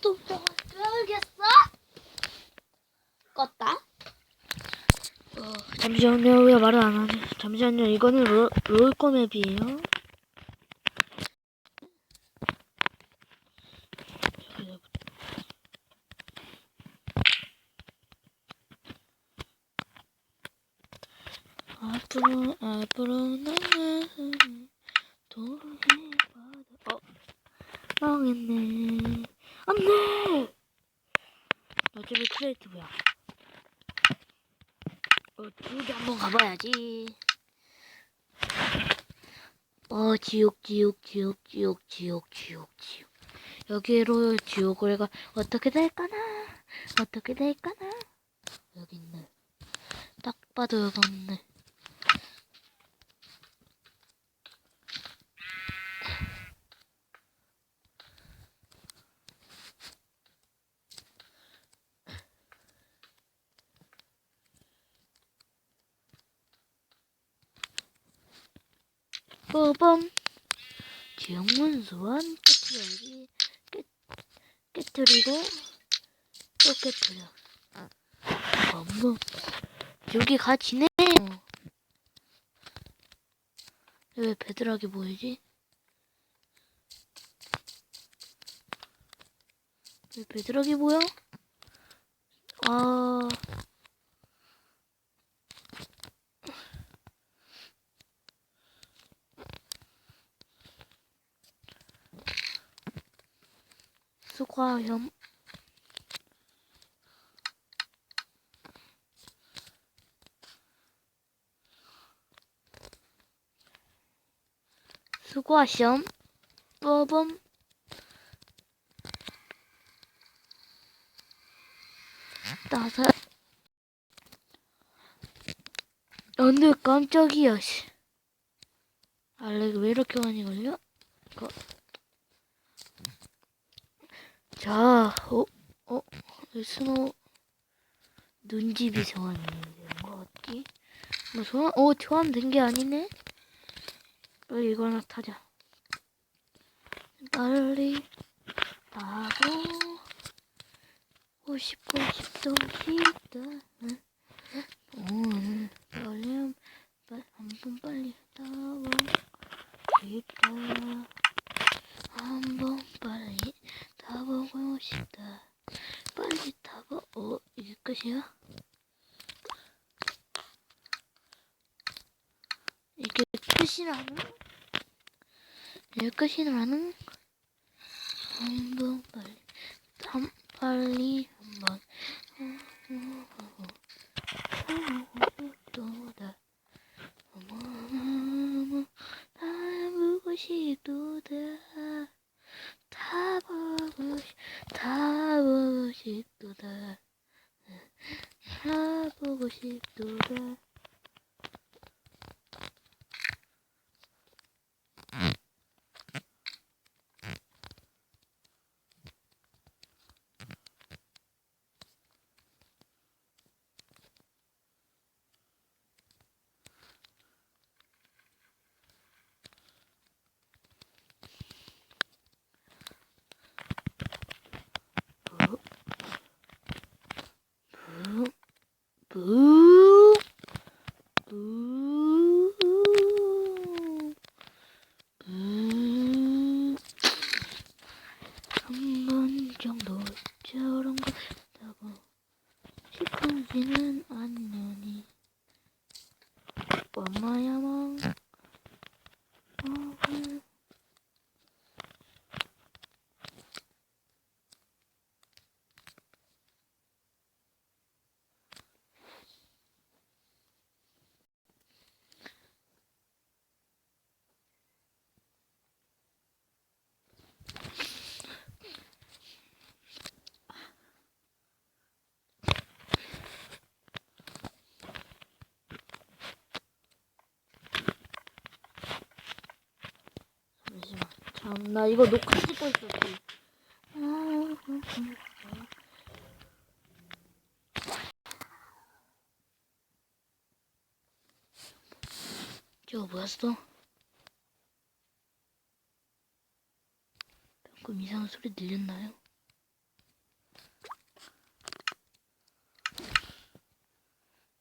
또 뼈겠어? 껐다. 어, 잠시만요. 왜 말을 안 하지? 잠시만요. 이거는 롤, 롤코 맵이에요. 앞으로 앞으로 나는 돌아봐도 어 망했네 안돼. 어차피 크리에이티브야. 어 지옥에 한번 가봐야지. 어 지옥 지옥 지옥 지옥 지옥 지옥 지옥. 여기로 지옥을 가 어떻게 될까나? 어떻게 될까나? 여기 있네. 딱 봐도 여기 있네 지옥문 소환 깨트려야지. 깨, 깨트리고 또 깨트려. 어머 여기 가지네 왜 배드락이 보이지? 왜 배드락이 보여? 아 수 과염 수과시험 빠밤 다섯 안돼 깜짝이야 씨 알렉 왜 이렇게 많이 걸려? 거. 자, 어, 어, 스노우 눈집이 소환이 되는 거 같지? 뭐 소환, 어, 소환된 게 아니네? 빨리 이거나 타자. 빨리 타고 오십고 싶도 싶다. 오늘 빨리 빨리 한번 빨리 타고 싶다. 한번 빨리 타보고 싶다. 빨리 타보. 어 이게 끝이야? 이게 끝이라는? 이게 끝이라는? 한번 빨리 한 빨리 한번 또다 어머머머 타보고 싶도다 타보고 싶 타보고 싶도다 타보 고 싶도다 부, 부, 부. 한번 정도 저런 거 했다고 싶어지는 나 이거 녹화 찍고 있었지. 저거 뭐였어? 방금 이상한 소리 들렸나요?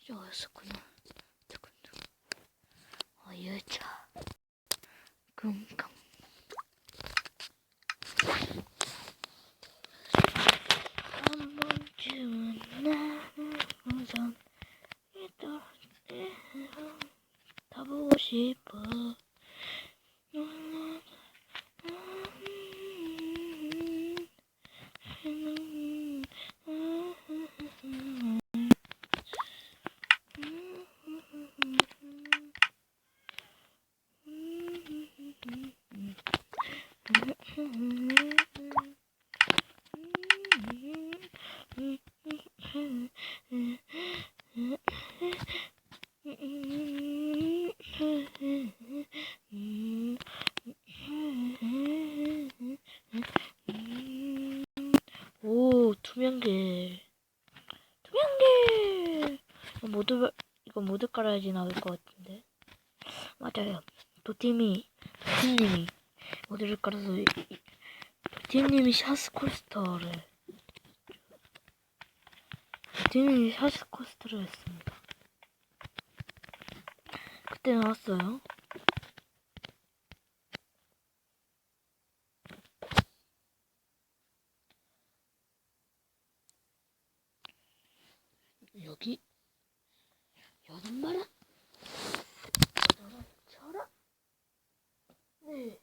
저거였었구나. 잠깐만. 어, 여자. 금강. 다보고 싶어. 오, 투명계. 투명계! 이거 모두, 이거 모두 깔아야지 나올 것 같은데. 맞아요. 도팀이, 도팀님이 모두를 깔아서, 도팀님이 샤스코스터를, 도팀님이 샤스코스터를 했습니다. 그때 나왔어요. 여기 여덟 마라 여덟 쳐라 네